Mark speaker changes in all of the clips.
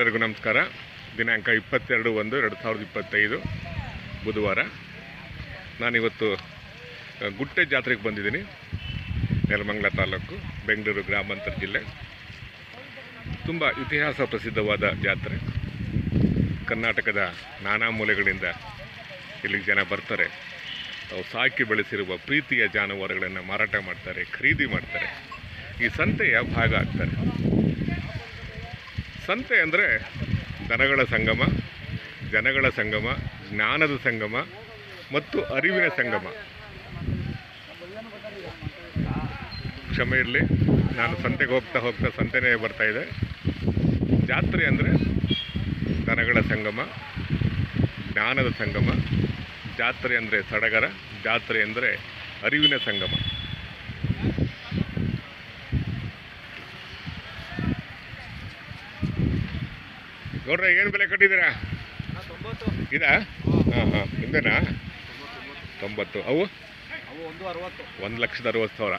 Speaker 1: ಎಲ್ಲರಿಗೂ ನಮಸ್ಕಾರ. ದಿನಾಂಕ ಇಪ್ಪತ್ತೆರಡು ಒಂದು ಎರಡು ಸಾವಿರದ ಇಪ್ಪತ್ತೈದು ಬುಧವಾರ. ನಾನಿವತ್ತು ಗುಟ್ಟೆ ಜಾತ್ರೆಗೆ ಬಂದಿದ್ದೀನಿ. ನೆಲಮಂಗಲ ತಾಲೂಕು, ಬೆಂಗಳೂರು ಗ್ರಾಮಾಂತರ ಜಿಲ್ಲೆ. ತುಂಬ ಇತಿಹಾಸ ಪ್ರಸಿದ್ಧವಾದ ಜಾತ್ರೆ. ಕರ್ನಾಟಕದ ನಾನಾ ಮೂಲೆಗಳಿಂದ ಇಲ್ಲಿಗೆ ಜನ ಬರ್ತಾರೆ. ಅವು ಸಾಕಿ ಬೆಳೆಸಿರುವ ಪ್ರೀತಿಯ ಜಾನುವಾರುಗಳನ್ನು ಮಾರಾಟ ಮಾಡ್ತಾರೆ, ಖರೀದಿ ಮಾಡ್ತಾರೆ. ಈ ಸಂತೆಯ ಭಾಗ ಆಗ್ತಾರೆ. ಸಂತೆ ಅಂದರೆ ದನಗಳ ಸಂಗಮ, ಜನಗಳ ಸಂಗಮ, ಜ್ಞಾನದ ಸಂಗಮ ಮತ್ತು ಅರಿವಿನ ಸಂಗಮ. ಕ್ಷಮೆ ಇರಲಿ, ನಾನು ಸಂತೆಗೆ ಹೋಗ್ತಾ ಹೋಗ್ತಾ ಸಂತೆನೇ ಬರ್ತಾ ಇದೆ. ಜಾತ್ರೆ ಅಂದರೆ ದನಗಳ ಸಂಗಮ, ಜ್ಞಾನದ ಸಂಗಮ, ಜಾತ್ರೆ ಅಂದರೆ ಸಡಗರ, ಜಾತ್ರೆ ಅಂದರೆ ಅರಿವಿನ ಸಂಗಮ. ನೋಡ್ರೆ ಏನು ಬೆಲೆ ಕಟ್ಟಿದ್ದೀರಾ? ಇದಾ? ಹಾಂ ಹಾಂ ಹಿಂದೆನಾ? ತೊಂಬತ್ತು. ಅವು?
Speaker 2: ಅವು ಒಂದು
Speaker 1: ಲಕ್ಷದ ಅರವತ್ತು ಸಾವಿರ.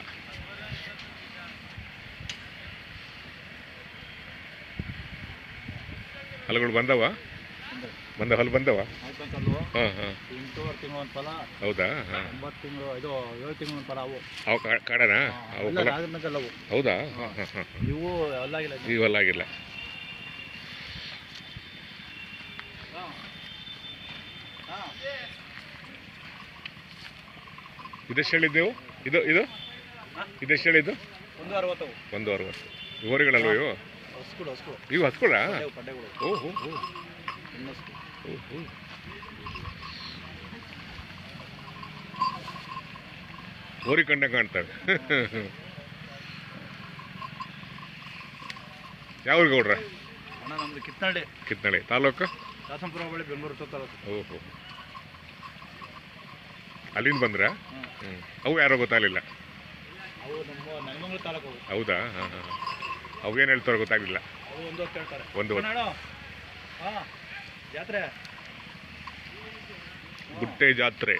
Speaker 1: ಹಲ್ಗಳು ಬಂದವ? ಬಂದ ಹಲ್ ಬಂದವ? ಹಾಂ ಹಾಂ. ಹೌದಾ? ಹಾಂ.
Speaker 2: ತಿಂಗಳು ಇದು ಏಳು ತಿಂಗಳು ಒಂದು ಫಲ ಅವು
Speaker 1: ಅವು ಕಾಡನಾ ಹೌದಾ? ಹಾಂ ಹಾಂ ಹಾಂ.
Speaker 2: ಇವು ಅಲ್ಲಾಗಿಲ್ಲ ಇನ್ನು.
Speaker 1: ಇವೆಲ್ಲಾಗಿಲ್ಲ
Speaker 2: ಹಾ. ಹಾ.
Speaker 1: ಇದೆಷ್ಟು ಹೇಳಿದ್ದೆವು? ಇದು ಇದು? ಇದೆಷ್ಟು ಹೇಳಿದ್ದು?
Speaker 2: ಒಂದು ಅರವತ್ತು.
Speaker 1: ಒಂದು ಅರವತ್ತು ಇವರುಗಳಲ್ವ ಇವು? ಇವು ಹಸ್ಕೊಳ ಓ ಹೋ ಹೋ. ಕಂಡ ಕಾಣ್ತವೆ. ಯಾವ ಗೌಡ್ರ? ಕಿತ್ನಳ್ಳಿ ತಾಲೂಕು?
Speaker 2: ಶಾಸನಪುರ ಬಳಿ ಬೆಂಗಳೂರು ತ- ತಾಲೂಕು
Speaker 1: ಓಹೋ. ಅಲ್ಲಿಂದ ಬಂದ್ರ?
Speaker 2: ಹ್ಮ್.
Speaker 1: ಹ್ಞೂ ಅವು ಯಾರೋ ಗೊತ್ತಾಗಲಿಲ್ಲ.
Speaker 2: ಅವು ನಮ್ಮ ನೆಲಮಂಗಲ ತಾಲೂಕು ಅವು.
Speaker 1: ಹೌದಾ? ಹಾಂ ಹಾಂ ಅವು ಏನು ಹೇಳ್ತಾರೋ ಗೊತ್ತಾಗಲಿಲ್ಲ.
Speaker 2: ಅವು ಒಂದು ಹೊತ್ತು ಹೇಳ್ತಾರೆ.
Speaker 1: ಒಂದು ಹೊತ್ತು.
Speaker 2: ಅಣ್ಣ ಹಾಂ ಜಾತ್ರೆ.
Speaker 1: ಗುಟ್ಟೆ ಜಾತ್ರೆ.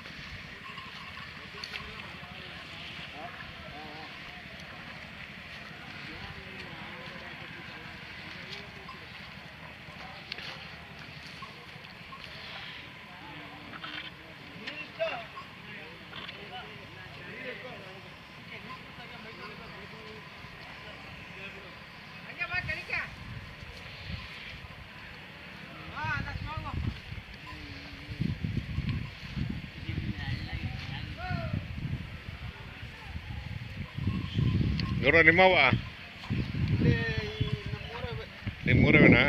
Speaker 1: ನೋಡೋ ನಿಮ್ಮವ ನಿಮ್ಮ ಊರವೇನಾ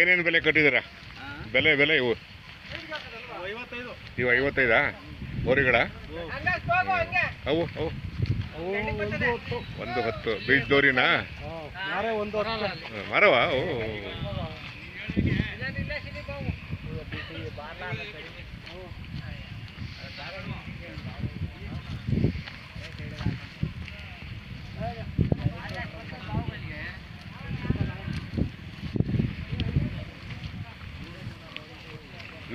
Speaker 1: ಏನೇನು ಬೆಲೆ ಕಟ್ಟಿದ್ದೀರಾ? ಬೆಲೆ ಬೆಲೆ ಇವು. ಇವು ಐವತ್ತೈದಾ? ಹೋರಿಗಳ? ಅವು ಅವು.
Speaker 2: ಒಂದು ಹೊತ್ತು.
Speaker 1: ಹೊತ್ತು ಹ್ಮ್, ಮರವ? ಓ.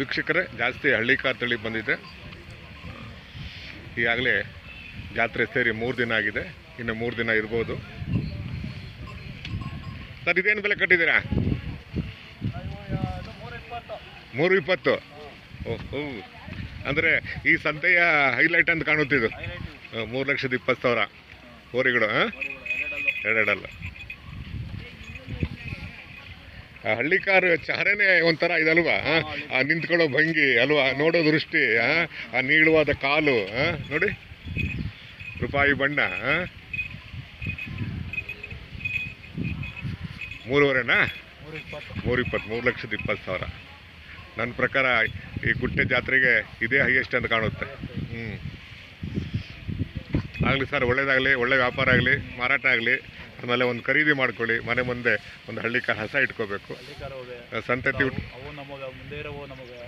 Speaker 1: ವೀಕ್ಷಕರೇ ಜಾಸ್ತಿ ಹಳ್ಳಿ ಕಾರ್ ತಳಿ ಬಂದಿದೆ. ಈಗಾಗಲೇ ಜಾತ್ರೆ ಸೇರಿ ಮೂರು ದಿನ ಆಗಿದೆ. ಇನ್ನು ಮೂರು ದಿನ ಇರ್ಬೋದು. ಸರ್ ಇದೇನು ಬೆಲೆ ಕಟ್ಟಿದ್ದೀರಾ? ಮೂರು ಇಪ್ಪತ್ತು. ಓಹೋ ಅಂದರೆ ಈ ಸಂತೆಯ ಹೈಲೈಟ್ ಅಂತ ಕಾಣುತ್ತಿದ್ದು ಮೂರು ಲಕ್ಷದ ಇಪ್ಪತ್ತು ಸಾವಿರ. ಹೋರಿಗಳು ಹಾಂ? ಎರಡೆರಡಲ್ಲ. ಆ ಹಳ್ಳಿಕಾರ್ ಚಹರೆನೇ ಒಂಥರ ಇದಲ್ವಾ, ಆ? ನಿಂತ್ಕೊಳ್ಳೋ ಭಂಗಿ ಅಲ್ವಾ, ನೋಡೋ ದೃಷ್ಟಿ, ಆ? ನೀಳುವಾದ ಕಾಲು? ನೋಡಿ ರೂಪಾಯಿ ಬಣ್ಣ? ಮೂರುವರೆನಾ
Speaker 2: ಮೂರು ಇಪ್ಪತ್ತು
Speaker 1: ಮೂರು ಲಕ್ಷದ ಇಪ್ಪತ್ತು ಸಾವಿರ ನನ್ನ ಪ್ರಕಾರ ಈ ಗುಟ್ಟೆ ಜಾತ್ರೆಗೆ ಇದೇ ಹೈಯೆಸ್ಟ್ ಅಂತ ಕಾಣುತ್ತೆ ಹ್ಞೂ ಆಗಲಿ ಸರ್, ಒಳ್ಳೇದಾಗಲಿ, ಒಳ್ಳೆ ವ್ಯಾಪಾರ ಆಗಲಿ, ಮಾರಾಟ ಆಗಲಿ ಆಮೇಲೆ ಒಂದು ಖರೀದಿ ಮಾಡ್ಕೊಳ್ಳಿ ಮನೆ ಮುಂದೆ ಒಂದು ಹಳ್ಳಿಕಾರ್ ಹಸ ಇಟ್ಕೋಬೇಕು. ಸಂತತಿ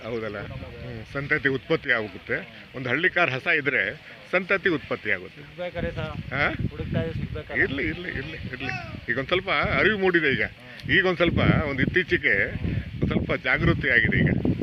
Speaker 1: ಹೌದಲ್ಲ. ಸಂತತಿ ಉತ್ಪತ್ತಿ ಆಗುತ್ತೆ. ಒಂದು ಹಳ್ಳಿಕಾರ ಹಸ ಇದ್ರೆ ಸಂತತಿ ಉತ್ಪತ್ತಿ ಆಗುತ್ತೆ. ಇರಲಿ ಇರಲಿ ಇರಲಿ ಇರಲಿ. ಈಗ ಒಂದು ಸ್ವಲ್ಪ ಅರಿವು ಮೂಡಿದೆ ಈಗ. ಈಗ ಒಂದು ಸ್ವಲ್ಪ ಒಂದು ಇತ್ತೀಚೆಗೆ ಸ್ವಲ್ಪ ಜಾಗೃತಿ ಆಗಿದೆ ಈಗ.